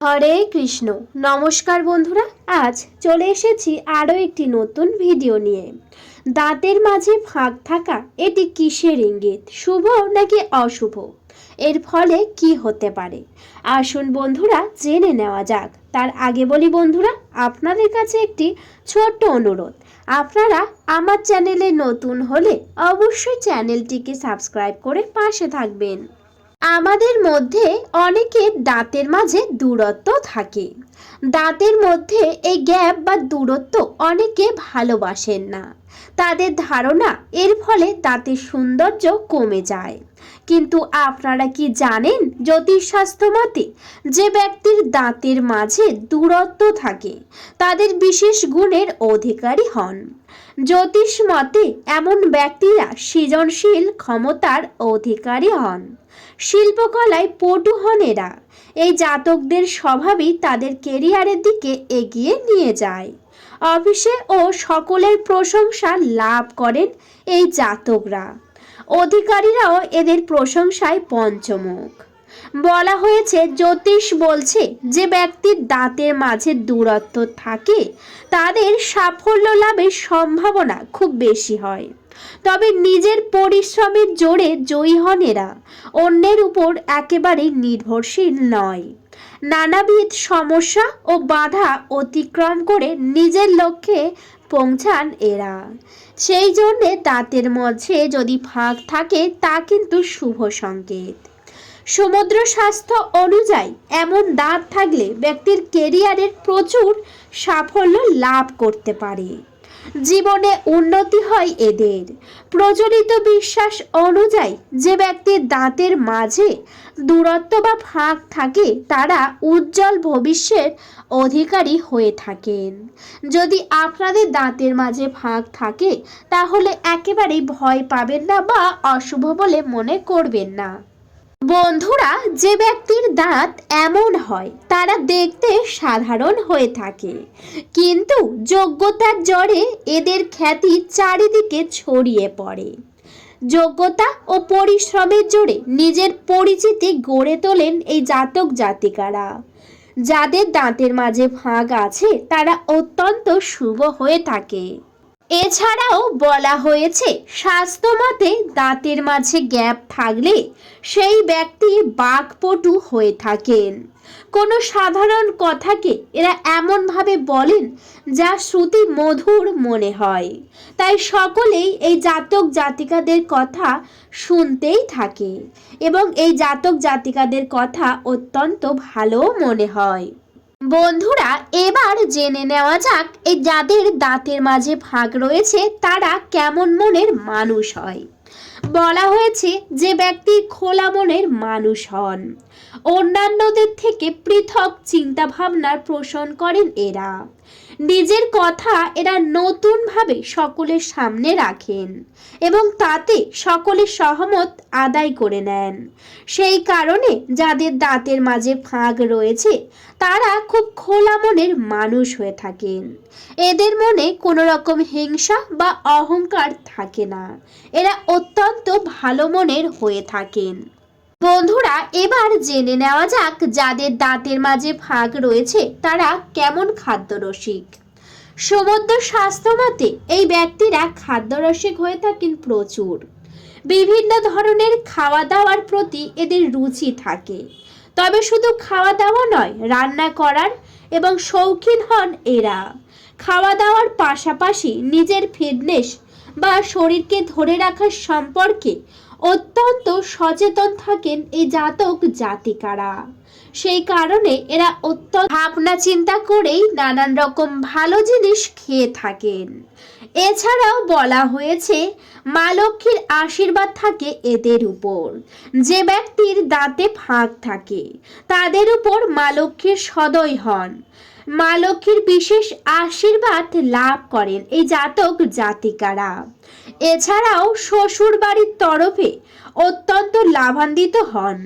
হরে কৃষ্ণ। নমস্কার বন্ধুরা, আজ চলে এসেছি আরও একটি নতুন ভিডিও নিয়ে। দাঁতের মাঝে ফাঁক থাকা এটি কিসের ইঙ্গিত, শুভ নাকি অশুভ? এর ফলে কি হতে পারে? আসুন বন্ধুরা, জেনে নেওয়া যাক। তার আগে বলি বন্ধুরা, আপনাদের কাছে একটি ছোট্ট অনুরোধ। আপনারা আমার চ্যানেলে নতুন হলে অবশ্যই চ্যানেলটিকে সাবস্ক্রাইব করে পাশে থাকবেন। আমাদের মধ্যে অনেকের দাঁতের মাঝে দূরত্ব থাকে। দাঁতের মধ্যে এই গ্যাপ বা দূরত্ব অনেকে ভালোবাসেন না। তাদের ধারণা এর ফলে দাঁতের সৌন্দর্য কমে যায়। কিন্তু আপনারা কি জানেন জ্যোতিষশাস্ত্র মতে যে ব্যক্তির দাঁতের মাঝে দূরত্ব থাকে, তাদের বিশেষ গুণের অধিকারী হন? জ্যোতিষ মতে এমন ব্যক্তিরা সৃজনশীল ক্ষমতার অধিকারী হন। শিল্পকলায় পটু হন এরা এই জাতকদের স্বভাবই তাদের কেরিয়ারের দিকে এগিয়ে নিয়ে যায়। অফিসে ও সকলের প্রশংসা লাভ করেন এই জাতকরা। অধিকারীরাও এদের প্রশংসায় পঞ্চমুখ। বলা হয়েছে, জ্যোতিষ বলছে, যে ব্যক্তির দাঁতের মাঝে দূরত্ব থাকে, তাদের সাফল্য লাভের সম্ভাবনা খুব বেশি হয়। তবে নিজের পরিশ্রমের জোরে জয়ী হন এরা। অন্যের উপর একেবারে নির্ভরশীল নয়। নানাবিধ সমস্যা ও বাধা অতিক্রম করে নিজের লক্ষ্যে পৌঁছান এরা। সেই জন্যে দাঁতের মধ্যে যদি ফাঁক থাকে, তা কিন্তু শুভ সংকেত। সমুদ্র স্বাস্থ্য অনুযায়ী এমন দাঁত থাকলে ব্যক্তির কেরিয়ারের প্রচুর সাফল্য লাভ করতে পারে। জীবনে উন্নতি হয় এদের। প্রচলিত বিশ্বাস অনুযায়ী যে ব্যক্তির দাঁতের মাঝে দূরত্ব বা ফাঁক থাকে, তারা উজ্জ্বল ভবিষ্যের অধিকারী হয়ে থাকেন। যদি আপনাদের দাঁতের মাঝে ফাঁক থাকে, তাহলে একেবারেই ভয় পাবেন না বা অশুভ বলে মনে করবেন না। বন্ধুরা, যে ব্যক্তির দাঁত এমন হয়, তারা দেখতে সাধারণ হয়ে থাকে। কিন্তু যোগ্যতার জোরে এদের খ্যাতি চারিদিকে ছড়িয়ে পড়ে। যোগ্যতা ও পরিশ্রমের জোরে নিজের পরিচিতি গড়ে তোলেন এই জাতক জাতিকারা। যাদের দাঁতের মাঝে ফাঁক আছে, তারা অত্যন্ত শুভ হয়ে থাকে। এছাড়াও বলা হয়েছে, স্বাস্থ্যমতে দাঁতের মাঝে গ্যাপ থাকলে সেই ব্যক্তি বাকপটু হয়ে থাকেন। কোনো সাধারণ কথাকে এরা এমনভাবে বলেন যা শ্রুতি মধুর মনে হয়। তাই সকলেই এই জাতক জাতিকাদের কথা শুনতেই থাকে এবং এই জাতক জাতিকাদের কথা অত্যন্ত ভালো মনে হয়। বন্ধুরা, এবার জেনে নেওয়া যাক এই যাদের দাঁতের মাঝে ভাগ রয়েছে, তারা কেমন মনের মানুষ হয়। বলা হয়েছে যে ব্যক্তি খোলা মনের মানুষ হন। অন্যান্যদের থেকে পৃথক চিন্তা ভাবনার পোষণ করেন এরা। নিজের কথা এরা নতুনভাবে সকলের সামনে রাখেন এবং তাতে সকলের সহমত আদায় করে নেন। সেই কারণে যাদের দাঁতের মাঝে ফাঁক রয়েছে, তারা খুব খোলা মনের মানুষ হয়ে থাকেন। এদের মনে কোনো রকম হিংসা বা অহংকার থাকে না। এরা অত্যন্ত ভালো মনের হয়ে থাকেন। বন্ধুরা, এবার জেনে নেওয়া যাক যাদের দাঁতের মাঝে ফাঁক রয়েছে, তারা কেমন খাদ্যরসিক? সমুদ্র স্বাস্থ্য মতে, এই ব্যক্তিরা খাদ্যরসিক হয়ে থাকেন প্রচুর। বিভিন্ন ধরনের খাওয়া দাওয়ার প্রতি এদের রুচি থাকে। তবে শুধু খাওয়া দাওয়া নয়, রান্না করার এবং শৌখিন হন এরা। খাওয়া দাওয়ার পাশাপাশি নিজের ফিটনেস বা শরীরকে ধরে রাখার সম্পর্কে অত্যন্ত সচেতন থাকেন এই জাতক জাতিকারা। সেই কারণে এরা অত্যন্ত ভাবনা চিন্তা করেই নানান রকম ভালো জিনিস খেয়ে থাকেন। এছাড়াও বলা হয়েছে, মা লক্ষ্মীর আশীর্বাদ থাকে এদের উপর। যে ব্যক্তির দাঁতে ফাঁক থাকে, তাদের উপর মা লক্ষ্মীর সদয় হন। মা লক্ষ্মীর বিশেষ আশীর্বাদ লাভ করেন এই জাতক জাতিকারা। এছাড়াও শ্বশুর বাড়ির তরফে অত্যন্ত লাভান্বিত হন।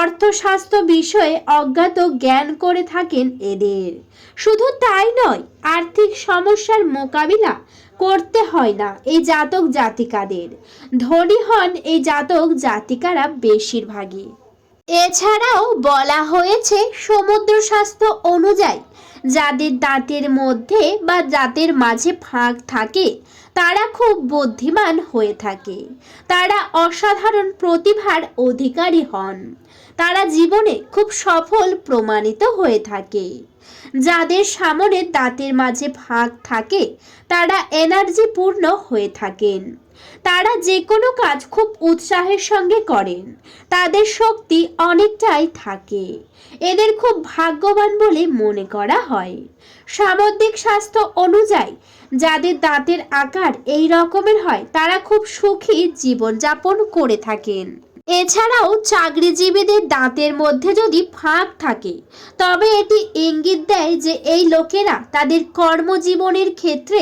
অর্থশাস্ত্র বিষয়ে অজ্ঞাত জ্ঞান করে থাকেন এদের। শুধু তাই নয়, আর্থিক সমস্যার মোকাবিলা করতে হয় না এই জাতক জাতিকাদের। ধনী হন এই জাতক জাতিকারা বেশিরভাগই। এছাড়াও বলা হয়েছে, সমুদ্র স্বাস্থ্য অনুযায়ী যাদের দাঁতের মধ্যে বা দাঁতের মাঝে ফাঁক থাকে তারা খুব বুদ্ধিমান হয়ে থাকে। তারা অসাধারণ প্রতিভার অধিকারী হন। তারা জীবনে খুব সফল প্রমাণিত হয়ে থাকে। যাদের সামনে দাঁতের মাঝে ফাঁক থাকে, তারা এনার্জিপূর্ণ হয়ে থাকেন। তারা যে কোনো কাজ খুব উৎসাহের সঙ্গে করেন। তাদের শক্তি অনেকটাই থাকে। এদের খুব ভাগ্যবান বলে মনে করা হয়। সামুদ্রিক স্বাস্থ্য অনুযায়ী, যাদের দাঁতের আকার এই রকমের হয়, তারা খুব সুখী জীবনযাপন করে থাকেন। এছাড়াও চাকরিজীবীদের দাঁতের মধ্যে যদি ফাঁক থাকে, তবে এটি ইঙ্গিত দেয় যে এই লোকেরা তাদের কর্মজীবনের ক্ষেত্রে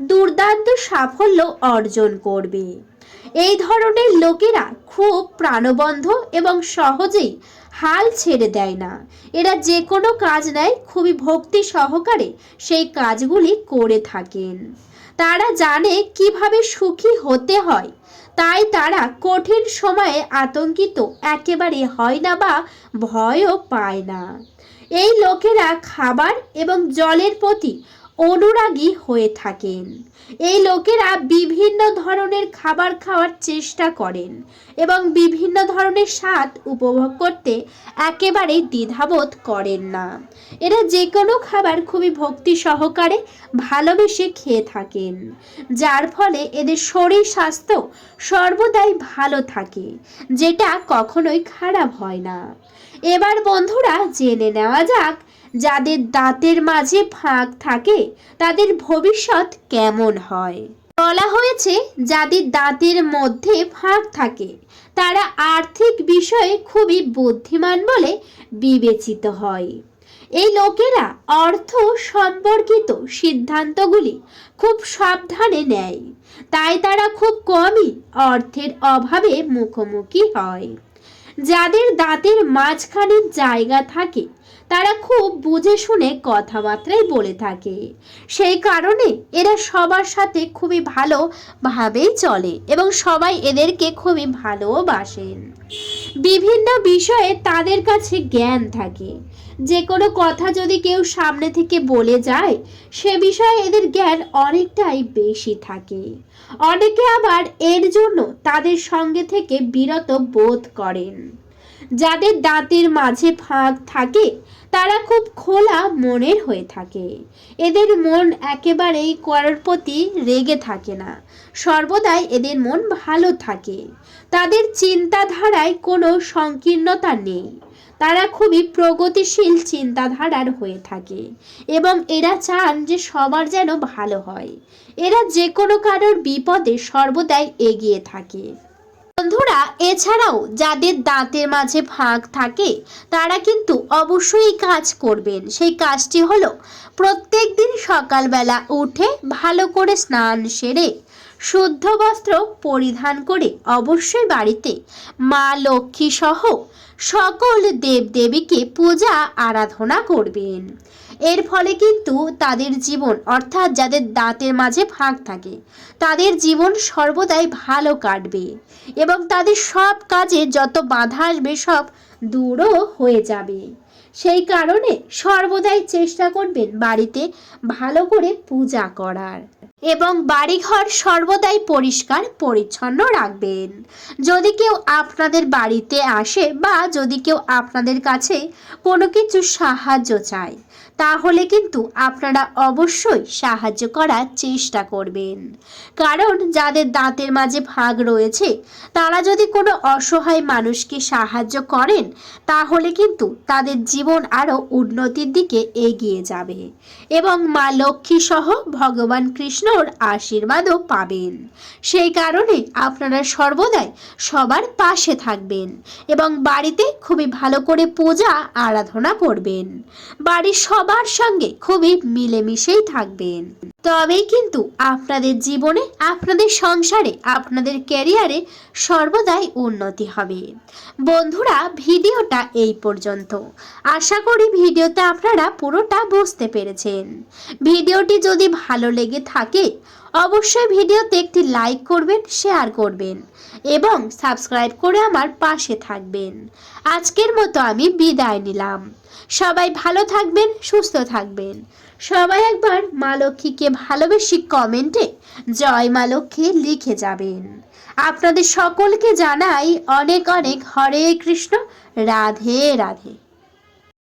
দুর্দান্ত সাফল্য অর্জন করবে। এই ধরনের লোকেরা খুব প্রাণবন্ধ এবং সহজেই হাল ছেড়ে দেয় না। এরা যে কোনো কাজ নেয়, খুবই ভক্তি সহকারে সেই কাজগুলি করে থাকেন। তারা জানে কীভাবে সুখী হতে হয়। তাই তারা কঠিন সময়ে আতঙ্কিত। একেবারে হয় না বা ভয়ও পায় না। এই লোকেরা খাবার এবং জলের প্রতি অনুরাগী হয়ে থাকেন। এই লোকেরা বিভিন্ন ধরনের খাবার খাওয়ার চেষ্টা করেন এবং বিভিন্ন ধরনের স্বাদ উপভোগ করতে একেবারেই দ্বিধাবোধ করেন না। এরা যে কোনো খাবার খুবই ভক্তি সহকারে ভালোবেসে খেয়ে থাকেন, যার ফলে এদের শরীর স্বাস্থ্য সর্বদাই ভালো থাকে, যেটা কখনোই খারাপ হয় না। এবার বন্ধুরা, জেনে নেওয়া যাক যাদের দাঁতের মাঝে ফাঁক থাকে, তাদের ভবিষ্যৎ কেমন হয়? বলা হয়েছে, যাদের দাঁতের মধ্যে ফাঁক থাকে, তারা আর্থিক বিষয়ে খুবই বুদ্ধিমান বলে বিবেচিত হয়। এই লোকেরা অর্থ সম্পর্কিত সিদ্ধান্তগুলি খুব সাবধানে নেয়, তাই তারা খুব কমই অর্থের অভাবে মুখোমুখি হয়। যাদের দাঁতের মাঝখানে জায়গা থাকে, তারা খুব বুঝে শুনে কথাবার্তাই বলে থাকে। সেই কারণে এরা সবার সাথে খুবই ভালোভাবেই চলে এবং সবাই এদেরকে খুবই ভালোবাসেন। বিভিন্ন বিষয়ে তাদের কাছে জ্ঞান থাকে। যে কোনো কথা যদি কেউ সামনে থেকে বলে যায়, সে বিষয়ে এদের জ্ঞান অনেকটাই বেশি থাকে। অনেকে আবার এর জন্য তাদের সঙ্গে থেকে বিরত বোধ করেন। যাদের দাঁতের মাঝে ফাঁক থাকে, তারা খুব খোলা মনের হয়ে থাকে। এদের মন একেবারেই করার প্রতি রেগে থাকে না। সর্বদাই এদের মন ভালো থাকে। তাদের চিন্তাধারায় কোনো সংকীর্ণতা নেই। তারা খুবই প্রগতিশীল চিন্তাধারার হয়ে থাকে এবং এরা চান যে সবার যেন ভালো হয়। এরা যে কোনো কারোর বিপদে সর্বদাই এগিয়ে থাকে। বন্ধুরা, এছাড়াও যাদের দাঁতের মাঝে ফাঁক থাকে, তারা কিন্তু অবশ্যই কাজ করবেন। সেই কাজটি হলো প্রত্যেক দিন সকালবেলা উঠে ভালো করে স্নান সেরে, শুদ্ধ বস্ত্র পরিধান করে অবশ্যই বাড়িতে মা লক্ষ্মী সহ সকল দেবদেবীকে পূজা, আরাধনা করবেন। এর ফলে কিন্তু তাদের জীবন, অর্থাৎ যাদের দাঁতের মাঝে ফাঁক থাকে, তাদের জীবন সর্বদাই ভালো কাটবে এবং তাদের সব কাজে যত বাধা আসবে সব দূরও হয়ে যাবে। সেই কারণে সর্বদাই চেষ্টা করবেন বাড়িতে ভালো করে পূজা করার। এবং বাড়িঘর সর্বদাই পরিষ্কার, পরিচ্ছন্ন রাখবেন। যদি কেউ আপনাদের বাড়িতে আসে বা যদি কেউ আপনাদের কাছে কোনো কিছু সাহায্য চায়, তাহলে কিন্তু আপনারা অবশ্যই সাহায্য করার চেষ্টা করবেন। কারণ যাদের দাঁতের মাঝে ভাগ রয়েছে, তারা যদি কোনো অসহায় মানুষকে সাহায্য করেন, তাহলে কিন্তু তাদের জীবন আরও উন্নতির দিকে এগিয়ে যাবে। এবং মা লক্ষ্মী সহ ভগবান কৃষ্ণর আশীর্বাদও পাবেন। সেই কারণে আপনারা সর্বদাই সবার পাশে থাকবেন এবং বাড়িতে খুবই ভালো করে পূজা, আরাধনা করবেন। বাড়ির সবার সঙ্গে খুবই মিলেমিশেই থাকবেন। তবেই কিন্তু আপনাদের জীবনে, আপনাদের সংসারে, আপনাদের ক্যারিয়ারে সর্বদাই উন্নতি হবে। বন্ধুরা, ভিডিওটা এই পর্যন্ত। আশা করি ভিডিওতে আপনারা পুরোটা বুঝতে পেরেছেন। ভিডিওটি যদি ভালো লেগে থাকে অবশ্যই ভিডিওতে একটি লাইক করবেন শেয়ার করবেন এবং সাবস্ক্রাইব করে আমার পাশে থাকবেন। আজকের মতো আমি বিদায় নিলাম। সবাই ভালো থাকবেন, সুস্থ থাকবেন। সবাই একবার মা লক্ষ্মীকে ভালোবেসে কমেন্টে জয় মা লক্ষ্মী লিখে যাবেন। আপনাদের সকলকে জানাই অনেক অনেক হরে কৃষ্ণ, রাধে রাধে।